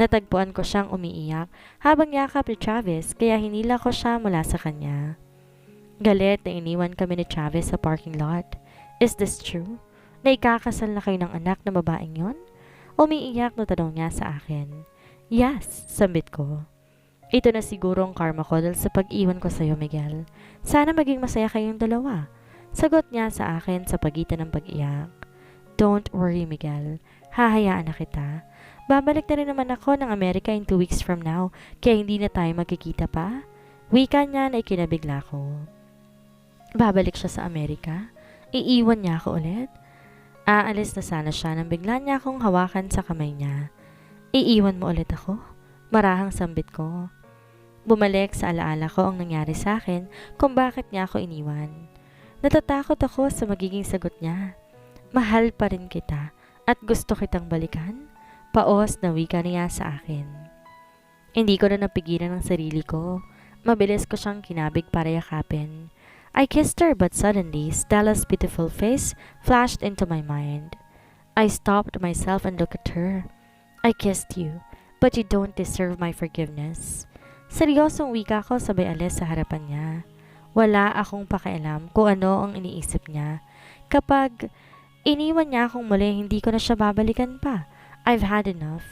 Natagpuan ko siyang umiiyak habang yakap ni Travis kaya hinila ko siya mula sa kanya. Galit na iniwan kami ni Travis sa parking lot. Is this true? Na ikakasal na kayo ng anak na babaeng yon? Umiiyak na tanong niya sa akin. Yes, sambit ko. Ito na siguro ang karma ko dahil sa pag-iwan ko sa'yo, Miguel. Sana maging masaya kayong dalawa. Sagot niya sa akin sa pagitan ng pag-iyak. Don't worry, Miguel. Hahayaan na kita. Babalik na rin naman ako ng Amerika in two weeks from now, kaya hindi na tayo magkikita pa. Wika niya na ikinabigla ko. Babalik siya sa Amerika? Iiwan niya ako ulit? Aalis na sana siya nang bigla niya akong hawakan sa kamay niya. Iiwan mo ulit ako? Marahang sambit ko. Bumalik sa alaala ko ang nangyari sa akin kung bakit niya ako iniwan. Natatakot ako sa magiging sagot niya. Mahal pa rin kita at gusto kitang balikan. Paos na wika niya sa akin. Hindi ko na napigilan ang sarili ko. Mabilis ko siyang kinabig para yakapin. I kissed her but suddenly Stella's beautiful face flashed into my mind. I stopped myself and looked at her. I kissed you, but you don't deserve my forgiveness. Seryosong wika ko sabay alis sa harapan niya. Wala akong pakialam kung ano ang iniisip niya. Kapag iniwan niya akong muli, hindi ko na siya babalikan pa. I've had enough.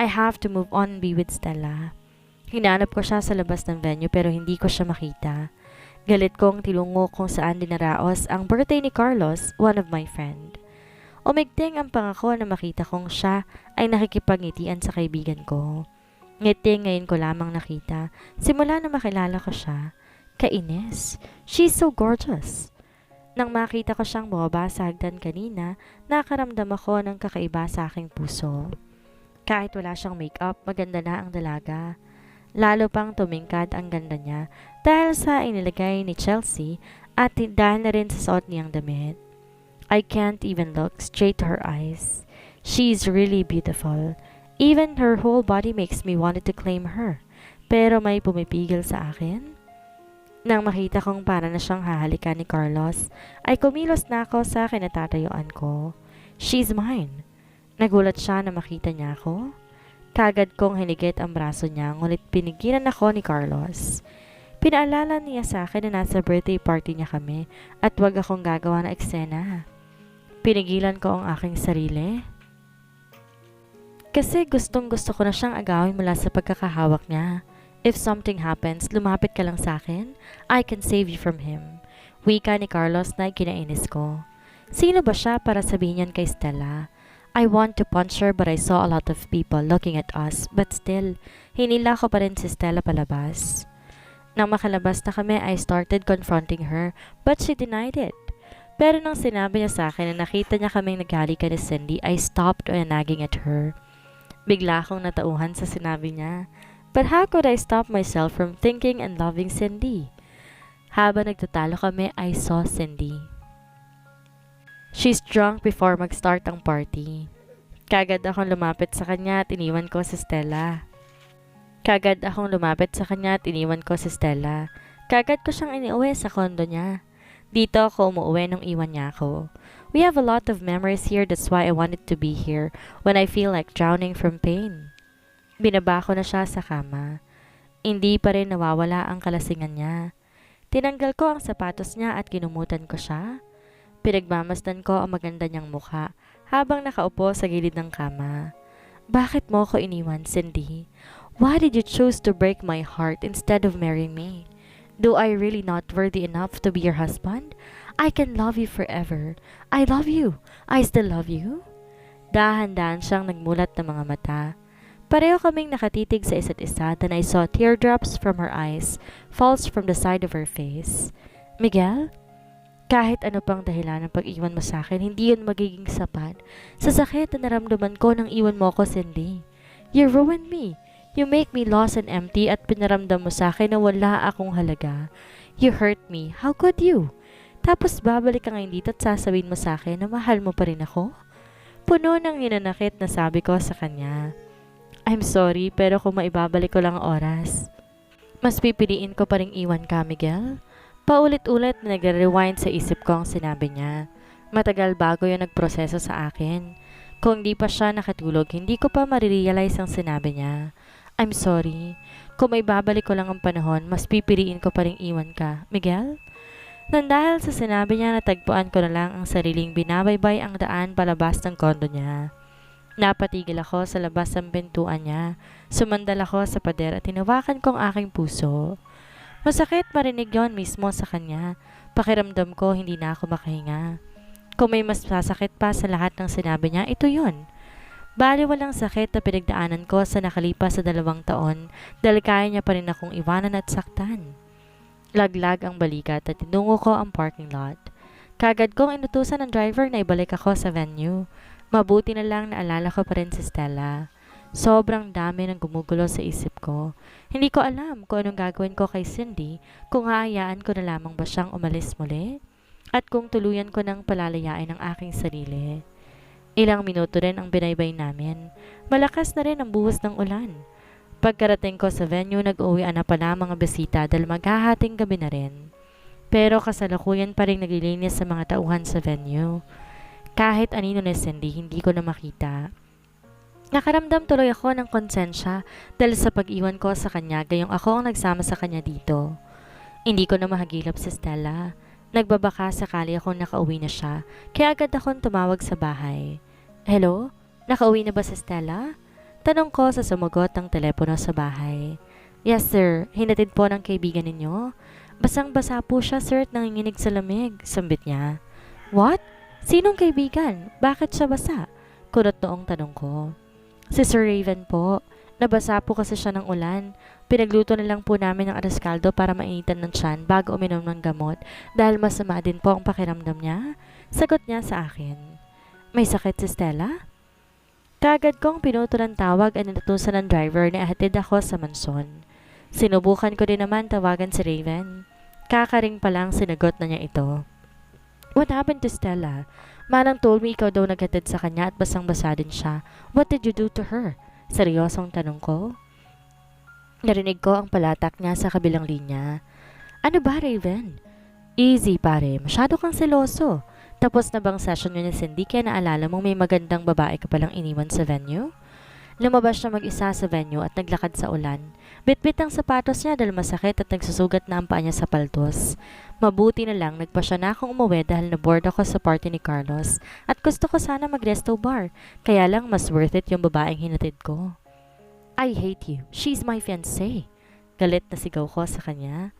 I have to move on and be with Stella. Hinanap ko siya sa labas ng venue pero hindi ko siya makita. Galit kong tilungo kung saan dinaraos ang birthday ni Carlos, one of my friend. Umigting ang pangako na makita kong siya ay nakikipagngitian sa kaibigan ko. Ngiti ngayon ko lamang nakita, simula na makilala ko siya. Kainis, she's so gorgeous. Nang makita ko siyang bumaba sa hagdan kanina, nakaramdam ako ng kakaiba sa aking puso. Kahit wala siyang makeup, maganda na ang dalaga. Lalo pang tumingkad ang ganda niya dahil sa inilagay ni Chelsea at dahil na rin sa suot niyang damit. I can't even look straight to her eyes. She's really beautiful. Even her whole body makes me wanted to claim her. Pero may pumipigil sa akin. Nang makita kong para na siyang hahalikan ni Carlos, ay kumilos na ako sa kinatatayuan ko. She's mine. Nagulat siya na makita niya ako. Kagad kong hinigit ang braso niya, ngulit pinigilan ako ni Carlos. Pinaalala niya sa akin na nasa birthday party niya kami at wag akong gagawa ng eksena. Pinigilan ko ang aking sarili. Kasi gustong gusto ko na siyang agawin mula sa pagkakahawak niya. If something happens, lumapit ka lang sa akin. I can save you from him. Wika ni Carlos na kinainis ko. Sino ba siya para sabihin yan kay Stella? I want to punch her but I saw a lot of people looking at us. But still, hinila ko pa rin si Stella palabas. Nang makalabas na kami, I started confronting her but she denied it. Pero nang sinabi niya sa akin na nakita niya kaming naghalikan ni Cindy, I stopped nagging at her. Bigla akong natauhan sa sinabi niya. But how could I stop myself from thinking and loving Cindy? Habang nagtatalo kami, I saw Cindy. She's drunk before mag-start ang party. Kagad akong lumapit sa kanya at iniwan ko si Stella. Kagad akong lumapit sa kanya at iniwan ko si Stella. Kagad ko siyang iniuwi sa kondo niya. Dito ako umuwi nung iwan niya ako. We have a lot of memories here that's why I wanted to be here when I feel like drowning from pain. Binaba ko na siya sa kama. Hindi pa rin nawawala ang kalasingan niya. Tinanggal ko ang sapatos niya at kinumutan ko siya. Pinagmamasdan ko ang maganda niyang mukha habang nakaupo sa gilid ng kama. Bakit mo ko iniwan, Cindy? Why did you choose to break my heart instead of marrying me? Do I really not worthy enough to be your husband? I can love you forever. I love you. I still love you. Dahan-dahan siyang nagmulat ng mga mata. Pareho kaming nakatitig sa isa't isa then I saw teardrops from her eyes falls from the side of her face. Miguel? Kahit ano pang dahilan ng pag-iwan mo sa akin, hindi yun magiging sapat. Sa sakit na naramdaman ko nang iwan mo ako, Cindy. You ruined me. You make me lost and empty at pinaramdam mo sa akin na wala akong halaga. You hurt me. How could you? Tapos babalik ka ngayon dito at sasabihin mo sa akin na mahal mo pa rin ako? Puno ng hinanakit na sabi ko sa kanya. I'm sorry pero kung maibabalik ko lang ang oras. Mas pipiliin ko pa rin iwan ka, Miguel. Paulit-ulit na nag-rewind sa isip ko ang sinabi niya. Matagal bago yung nagproseso sa akin. Kung di pa siya nakatulog, hindi ko pa marirealize ang sinabi niya. I'm sorry. Kung may babalik ko lang ang panahon, mas pipiliin ko pa rin iwan ka. Miguel? Nang dahil sa sinabi niya, natagpuan ko na lang ang sariling binabaybay ang daan palabas ng kondo niya. Napatigil ako sa labas ng pintuan niya. Sumandal ako sa pader at tinawakan ko ang aking puso. Masakit marinig yon mismo sa kanya. Pakiramdam ko hindi na ako makahinga. Kung may mas sasakit pa sa lahat ng sinabi niya, ito yon. Bali walang sakit na pinagdaanan ko sa nakalipas sa dalawang taon dahil kaya niya pa rin akong iwanan at saktan. Laglag ang balikat at tinungo ko ang parking lot. Kagad kong inutusan ng driver na ibalik ako sa venue. Mabuti na lang naalala ko pa rin si Stella. Sobrang dami ng gumugulo sa isip ko. Hindi ko alam kung anong gagawin ko kay Cindy kung haayaan ko na lamang ba siyang umalis muli at kung tuluyan ko nang palalayain ang aking sarili. Ilang minuto rin ang binaybay namin. Malakas na rin ang buhos ng ulan. Pagkarating ko sa venue, nag-uwian na pala mga bisita dahil maghahating gabi na rin. Pero kasalukuyan pa rin naglilinis sa mga tauhan sa venue. Kahit anino ni Cindy, hindi ko na makita. Nakaramdam tuloy ako ng konsensya dahil sa pag-iwan ko sa kanya gayong ako ang nagsama sa kanya dito. Hindi ko na mahagilap si Stella. Nagbabaka sakali akong nakauwi na siya, kaya agad akong tumawag sa bahay. Hello? Nakauwi na ba si Stella? Tanong ko sa sumagot ng telepono sa bahay. Yes sir, hinatid po ng kaibigan ninyo. Basang-basa po siya sir at nanginginig sa lamig, sambit niya. What? Sinong kaibigan? Bakit siya basa? Kunot noong tanong ko. Si Sir Raven po. Nabasa po kasi siya ng ulan. Pinagluto na lang po namin ng araskaldo para mainitan ng tiyan bago uminom ng gamot dahil masama din po ang pakiramdam niya. Sagot niya sa akin. May sakit si Stella? Kagad kong pinuto ng tawag at natutusan ng driver na ahatid ako sa manson. Sinubukan ko din naman tawagan si Raven. Kakaring pa lang sinagot na niya ito. What happened to Stella? Manang told me ikaw daw naghatid sa kanya at basang-basa din siya. What did you do to her? Seryosong tanong ko. Narinig ko ang palatak niya sa kabilang linya. Ano ba, Raven? Easy, pare. Masyado kang seloso. Tapos na bang session niyo ni Cindy kaya naalala mong may magandang babae ka palang iniwan sa venue? Lumabas siya mag-isa sa venue at naglakad sa ulan. Bitbit ang sapatos niya dahil masakit at nagsusugat na ang paa niya sa paltos. Mabuti na lang nagpa siya na akong umuwi dahil naboard ako sa party ni Carlos at gusto ko sana mag-resto bar. Kaya lang mas worth it yung babaeng hinatid ko. I hate you. She's my fiancé. Galit na sigaw ko sa kanya.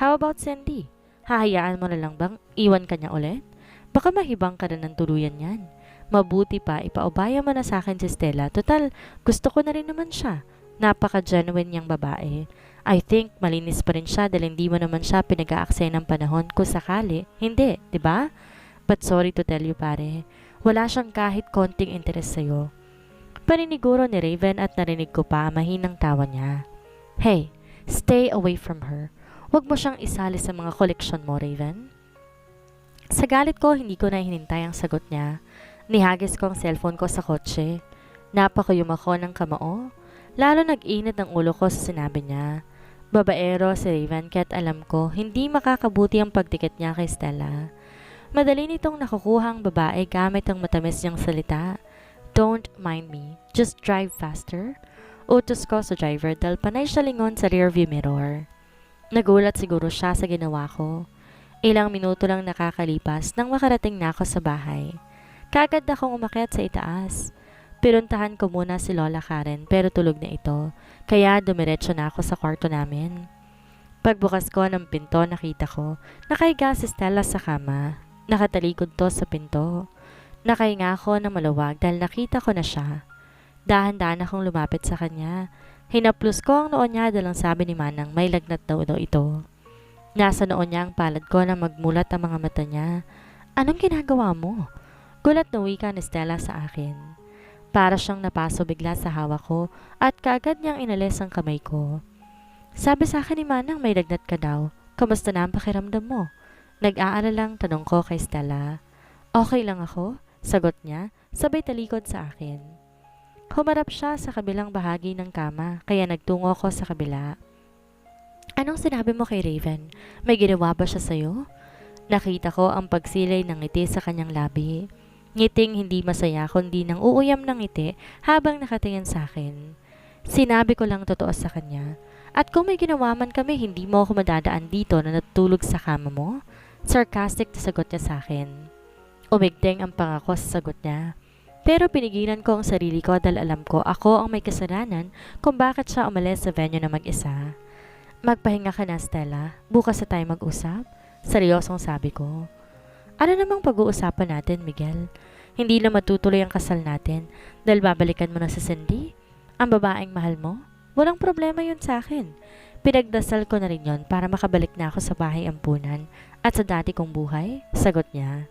How about Cindy? Hahayaan mo na lang bang iwan kanya ulit? Baka mahibang ka na ng tuluyan yan. Mabuti pa, ipaubaya mo na sa akin si Stella. Total, gusto ko na rin naman siya. Napaka-genuine niyang babae. I think malinis pa rin siya dahil hindi mo naman siya pinag-aaksaya ng panahon kung sakali. Hindi, di ba? But sorry to tell you pare, wala siyang kahit konting interes sa'yo. Paniniguro ni Raven at narinig ko pa mahinang tawa niya. Hey, stay away from her. Huwag mo siyang isali sa mga koleksyon mo, Raven. Sa galit ko, hindi ko na hinintay ang sagot niya. Nihagis ko ang cellphone ko sa kotse. Napakayum ako ng kamao. Lalo nag-init ang ulo ko sa sinabi niya. Babaero si Raven kaya't alam ko hindi makakabuti ang pagtikit niya kay Stella. Madali nitong nakukuha ang babae gamit ang matamis niyang salita. Don't mind me, just drive faster. Utos ko sa driver dahil panay siya lingon sa rearview mirror. Nagulat siguro siya sa ginawa ko. Ilang minuto lang nakakalipas nang makarating na ako sa bahay. Kagad akong umakyat sa itaas. Pinuntahan ko muna si Lola Karen pero tulog na ito, kaya dumiretso na ako sa kwarto namin. Pagbukas ko ng pinto nakita ko, nakahiga si Stella sa kama. Nakatalikod to sa pinto. Nakahinga ako ng maluwag dahil nakita ko na siya. Dahan-dahan akong lumapit sa kanya. Hinaplos ko ang noon niya dahil sabi ni Manang may lagnat daw daw ito. Nasa noon niya ang palad ko na magmulat ang mga mata niya. Anong ginagawa mo? Gulat na wika ni Stella sa akin. Para siyang napaso bigla sa hawak ko at kaagad niyang inalis ang kamay ko. Sabi sa akin ni Manang may lagnat ka daw. Kamusta na ang pakiramdam mo? Nag-aalalang tanong ko kay Stella. Okay lang ako? Sagot niya, sabay talikod sa akin. Humarap siya sa kabilang bahagi ng kama, kaya nagtungo ko sa kabila. Anong sinabi mo kay Raven? May ginawa ba siya sa'yo? Nakita ko ang pagsilay ng ngiti sa kanyang labi. Ngiting hindi masaya kundi nang uuyam ng ngiti habang nakatingin sa akin. Sinabi ko lang totoo sa kanya. At kung may ginawa man kami, hindi mo ako madadaan dito na natulog sa kama mo? Sarcastic na sagot niya sa akin. Umigting ang pangako sa sagot niya. Pero pinigilan ko ang sarili ko dahil alam ko ako ang may kasalanan kung bakit siya umalis sa venue na mag-isa. Magpahinga ka na, Stella. Bukas na tayo mag-usap. Seryosong sabi ko. Ano namang pag-uusapan natin, Miguel? Hindi na matutuloy ang kasal natin dahil babalikan mo na sa Cindy? Ang babaeng mahal mo? Walang problema yun sa akin. Pinagdasal ko na rin yon para makabalik na ako sa bahay ampunan at sa dati kong buhay? Sagot niya.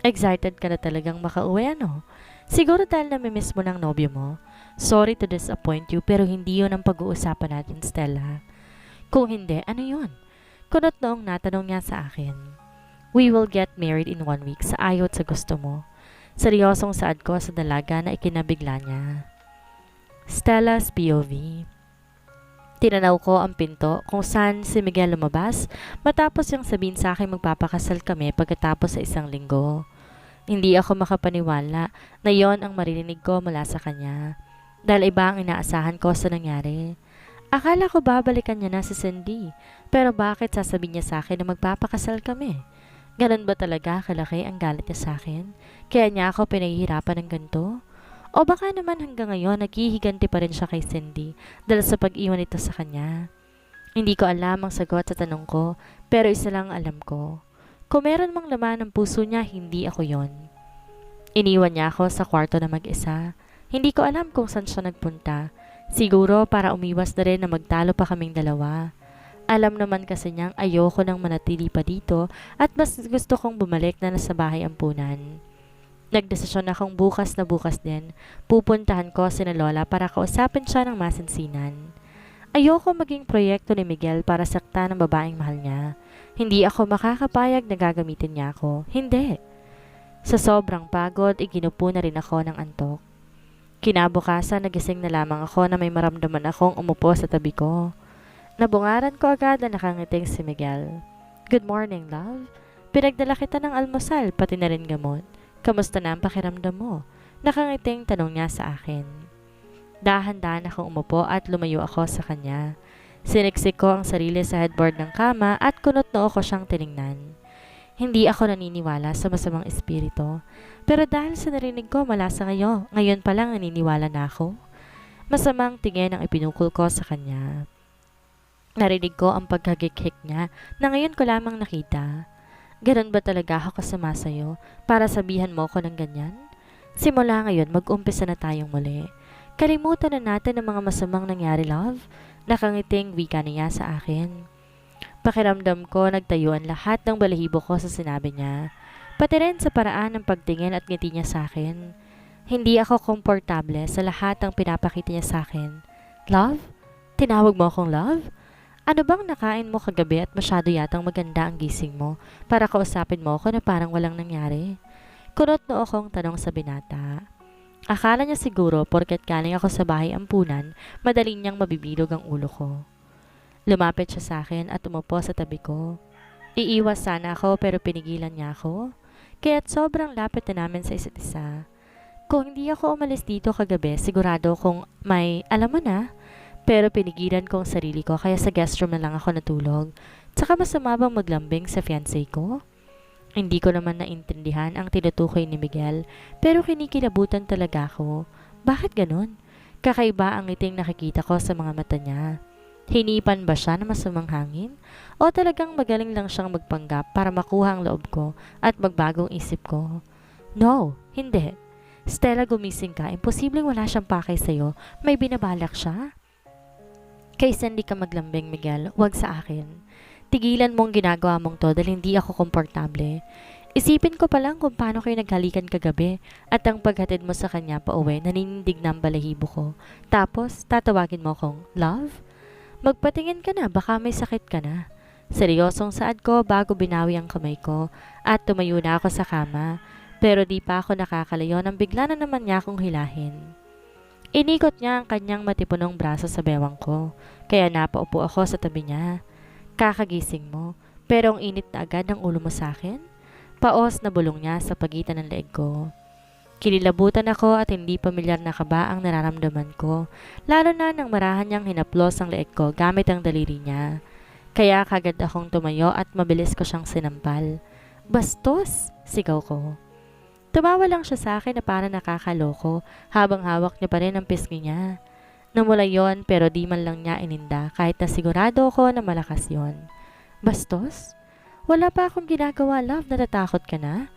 Excited ka na talagang makauwi ano? Siguro dahil namimiss mo ng nobyo mo. Sorry to disappoint you pero hindi yun ang pag-uusapan natin, Stella. Kung hindi, ano yun? Kunot noong natanong niya sa akin. We will get married in one week sa ayot sa gusto mo. Seryosong saad ko sa dalaga na ikinabigla niya. Stella's POV Tinanaw ko ang pinto kung saan si Miguel lumabas matapos yung sabihin sa akin magpapakasal kami pagkatapos sa isang linggo. Hindi ako makapaniwala na yon ang maririnig ko mula sa kanya dahil iba ang inaasahan ko sa nangyari. Akala ko babalikan niya na si Cindy pero bakit sasabihin niya sa akin na magpapakasal kami? Ganun ba talaga kalaki ang galit niya sa akin? Kaya niya ako pinahihirapan ng ganito? O baka naman hanggang ngayon naghihiganti pa rin siya kay Cindy dahil sa pag-iwan nito sa kanya? Hindi ko alam ang sagot sa tanong ko, pero isa lang alam ko. Kung meron mang laman ng puso niya, hindi ako yon. Iniwan niya ako sa kwarto na mag-isa. Hindi ko alam kung saan siya nagpunta. Siguro para umiwas na rin na magtalo pa kaming dalawa. Alam naman kasi niyang ayoko nang manatili pa dito at mas gusto kong bumalik na nasa bahay ampunan. Nagdesisyon akong bukas na bukas din, pupuntahan ko si na Lola para kausapin siya ng masinsinan. Ayoko maging proyekto ni Miguel para sakta ng babaeng mahal niya. Hindi ako makakapayag na gagamitin niya ako. Hindi. Sa sobrang pagod, iginupo na rin ako ng antok. Kinabukasan, nagising na lamang ako na may maramdaman akong umupo sa tabi ko. Nabungaran ko agad na nakangiting si Miguel. Good morning, love. Pinagdala kita ng almusal, pati na rin gamot. Kamusta na ang pakiramdam mo? Nakangiting tanong niya sa akin. Dahan-dahan akong umupo at lumayo ako sa kanya. Siniksik ko ang sarili sa headboard ng kama at kunot noo ko siyang tiningnan. Hindi ako naniniwala sa masamang espiritu, pero dahil sa narinig ko mula sa ngayon, ngayon pa lang naniniwala na ako. Masamang tingin ang ipinukol ko sa kanya. Narinig ko ang pagkagikhik niya na ngayon ko lamang nakita. Ganon ba talaga ako kasama sa'yo para sabihan mo ko ng ganyan? Simula ngayon, mag-umpisa na tayong muli. Kalimutan na natin ang mga masamang nangyari, love. Nakangiting wika niya sa akin. Pakiramdam ko nagtayuan lahat ng balahibo ko sa sinabi niya. Pati rin sa paraan ng pagtingin at ngiti niya sa akin. Hindi ako komportable sa lahat ng pinapakita niya sa akin. Love? Tinawag mo akong love? Ano bang nakain mo kagabi at masyado yatang maganda ang gising mo para kausapin mo ako na parang walang nangyari? Kunot no akong tanong sa binata. Akala niya siguro porket galing ako sa bahay ampunan, madali niyang mabibilog ang ulo ko. Lumapit siya sa akin at umupo sa tabi ko. Iiwas sana ako pero pinigilan niya ako. Kaya't sobrang lapit na namin sa isa't isa. Kung hindi ako umalis dito kagabi, sigurado kung may, alam mo na, pero pinigilan ko ang sarili ko kaya sa guest room na lang ako natulog. Tsaka masama bang maglambing sa fiancé ko? Hindi ko naman naintindihan ang tinutukoy ni Miguel pero kinikilabutan talaga ako. Bakit ganun? Kakaiba ang ngiting nakikita ko sa mga mata niya. Hinipan ba siya na masamang hangin? O talagang magaling lang siyang magpanggap para makuha ang loob ko at magbagong isip ko? No, hindi. Stella, gumising ka. Imposibleng wala siyang pakay sa'yo. May binabalak siya. Kaysa hindi ka maglambing, Miguel, wag sa akin. Tigilan mong ginagawa mong to dahil hindi ako komportable. Isipin ko pa lang kung paano kayo naghalikan kagabi at ang paghatid mo sa kanya pa uwi, naninindig na ang balahibo ko. Tapos, tatawagin mo kong, love? Magpatingin ka na, baka may sakit ka na. Seryosong saad ko bago binawi ang kamay ko at tumayo na ako sa kama. Pero di pa ako nakakalayo nang bigla na naman niya akong hilahin. Inikot niya ang kanyang matipunong braso sa bewang ko, kaya napaupo ako sa tabi niya. Kakagising mo, pero ang init na agad ng ulo mo sa akin? Paos na bulong niya sa pagitan ng leeg ko. Kinilabutan ako at hindi pamilyar na kaba ang nararamdaman ko, lalo na nang marahan niyang hinaplos ang leeg ko gamit ang daliri niya. Kaya kagad akong tumayo at mabilis ko siyang sinampal. Bastos! Sigaw ko. Tumawa lang siya sa akin na para nakakaloko habang hawak niya pa rin ang pisngi niya. Namula yon pero di man lang niya ininda kahit na sigurado ako na malakas yon. Bastos? Wala pa akong ginagawa, love. Natatakot ka na?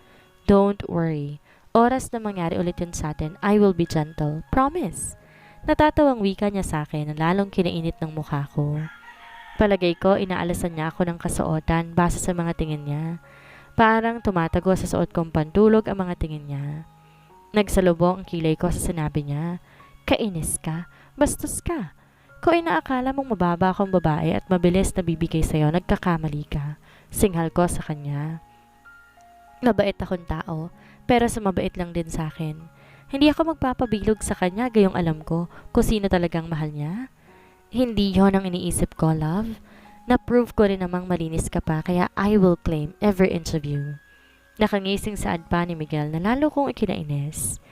Don't worry. Oras na mangyari ulit yun sa atin, I will be gentle. Promise. Natatawang wika niya sa akin na lalong kinainit ng mukha ko. Palagay ko, inaalasan niya ako ng kasuotan base sa mga tingin niya. Parang tumatago sa suot kong pantulog ang mga tingin niya. Nagsalubong ang kilay ko sa sinabi niya, Kainis ka, bastos ka. Kung inaakala mong mababa akong babae at mabilis na bibigay sa'yo, nagkakamali ka. Singhal ko sa kanya. Mabait akong tao, pero sa mabait lang din sa akin. Hindi ako magpapabilog sa kanya gayong alam ko kung sino talagang mahal niya. Hindi yon ang iniisip ko, love. Na-prove ko rin namang malinis ka pa kaya I will claim every inch of you. Nakangising sa adpa ni Miguel na lalo kong ikinainis.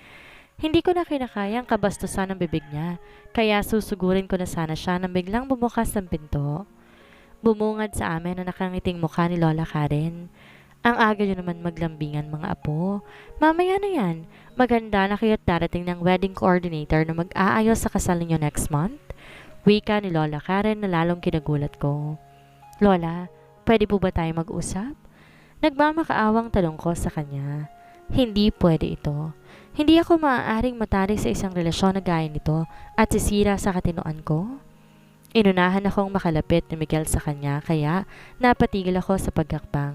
Hindi ko na kinakaya ang kabastusan ng bibig niya, kaya susugurin ko na sana siya nang biglang bumukas ang pinto. Bumungad sa amin na nakangiting mukha ni Lola Karen. Ang aga nyo naman maglambingan mga apo. Mamaya na yan. Maganda na kayo't darating ng wedding coordinator na mag-aayos sa kasal ninyo next month. Wika ni Lola Karen na lalong kinagulat ko. Lola, pwede po ba tayo mag-usap? Nagmamakaawang talong ko sa kanya. Hindi pwede ito. Hindi ako maaaring matari sa isang relasyon na gaya nito at sisira sa katinoan ko. Inunahan akong makalapit ni Miguel sa kanya kaya napatigil ako sa pagkakbang.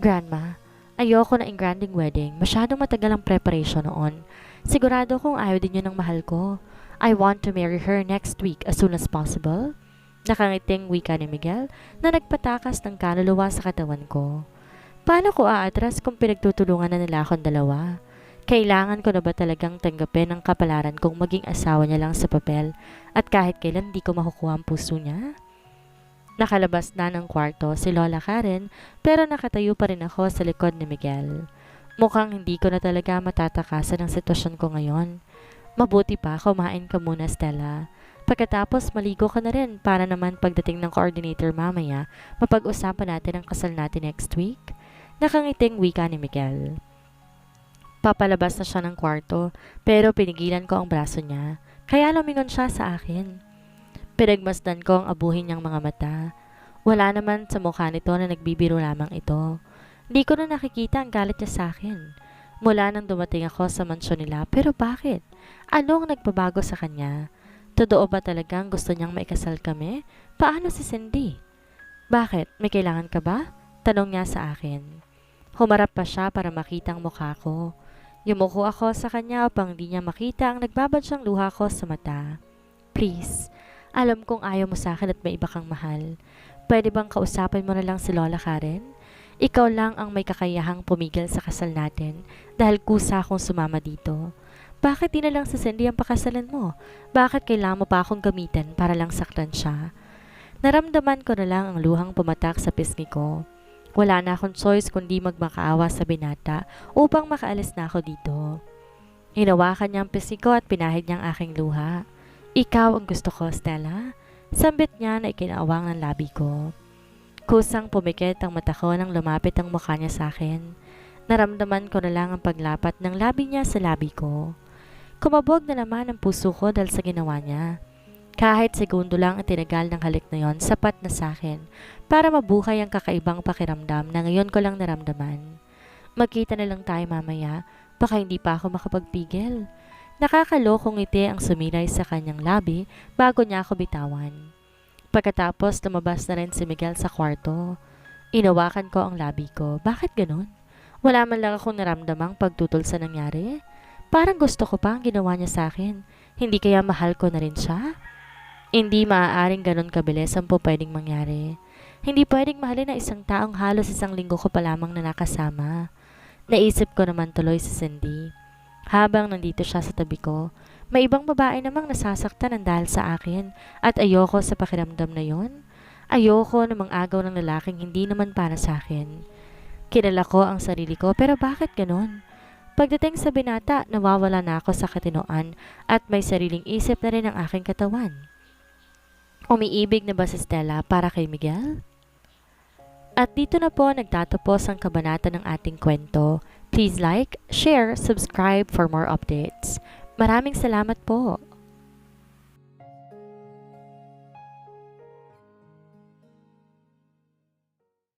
Grandma, ayoko na in granding wedding. Masyadong matagal ang preparation noon. Sigurado kong ayaw din yun ng mahal ko. I want to marry her next week as soon as possible. Nakangiting wika ni Miguel na nagpatakas ng kaluluwa sa katawan ko. Paano ko aatras kung pinagtutulungan na nila akong dalawa? Kailangan ko na ba talagang tanggapin ang kapalaran kong maging asawa niya lang sa papel at kahit kailan di ko makukuha ang puso niya? Nakalabas na ng kwarto si Lola Karen pero nakatayo pa rin ako sa likod ni Miguel. Mukhang hindi ko na talaga matatakasan ang sitwasyon ko ngayon. Mabuti pa kumain ka muna Stella. Pagkatapos maligo ka na rin para naman pagdating ng coordinator mamaya, mapag-usapan natin ang kasal natin next week. Nakangiting wika ni Miguel. Papalabas na siya ng kwarto pero pinigilan ko ang braso niya kaya lumingon siya sa akin. Pinagmasdan ko ang abuhin niyang mga mata. Wala naman sa mukha nito na nagbibiro lamang ito. Hindi ko na nakikita ang galit niya sa akin. Mula nang dumating ako sa mansyon nila, pero bakit? Ano ang nagbabago sa kanya? Totoo ba talagang gusto niyang maikasal kami? Paano si Cindy? Bakit? May kailangan ka ba? Tanong niya sa akin. Humarap pa siya para makita ang mukha ko. Yumuko ako sa kanya upang di niya makita ang nagbabad siyang luha ko sa mata. Please, alam kong ayaw mo sa akin at may iba kang mahal. Pwede bang kausapin mo na lang si Lola Karen? Ikaw lang ang may kakayahang pumigil sa kasal natin dahil kusa akong sumama dito. Bakit di na lang sa Cindy ang pakasalan mo? Bakit kailangan mo pa akong gamitin para lang saktan siya? Naramdaman ko na lang ang luhang pumatak sa pisngi ko. Wala na akong choice kundi magmakaawa sa binata upang makaalis na ako dito. Hinawakan niya ang pisngi ko at pinahid niya ang aking luha. Ikaw ang gusto ko, Stella. Sambit niya na ikinaawang ng labi ko. Kusang pumikit ang mata ko nang lumapit ang mukha niya sa akin. Naramdaman ko na lang ang paglapat ng labi niya sa labi ko. Kumabog na naman ang puso ko dahil sa ginawa niya. Kahit segundo lang ang tinagal ng halik na yon, sapat na sa akin para mabuhay ang kakaibang pakiramdam na ngayon ko lang naramdaman. Magkita na lang tayo mamaya, baka hindi pa ako makapagpigil. Nakakalokong ngiti ang sumiray sa kanyang labi bago niya ako bitawan. Pagkatapos lumabas na rin si Miguel sa kwarto. Inawakan ko ang labi ko. Bakit ganun? Wala man lang akong naramdamang pagtutol sa nangyari. Parang gusto ko pa ang ginawa niya sa akin. Hindi kaya mahal ko na rin siya? Hindi maaaring ganun kabilis ang po pwedeng mangyari. Hindi pwedeng mahalin na isang taong halos isang linggo ko pa lamang na nakasama. Naisip ko naman tuloy si Cindy. Habang nandito siya sa tabi ko, may ibang babae namang nasasaktan ng dahil sa akin at ayoko sa pakiramdam na yon. Ayoko na agaw ng lalaking hindi naman para sa akin. Kilala ko ang sarili ko pero bakit ganon? Pagdating sa binata, nawawala na ako sa katinoan at may sariling isip na rin ang aking katawan. Umiibig na ba si Stella para kay Miguel? At dito na po nagtatapos ang kabanata ng ating kwento. Please like, share, subscribe for more updates. Maraming salamat po.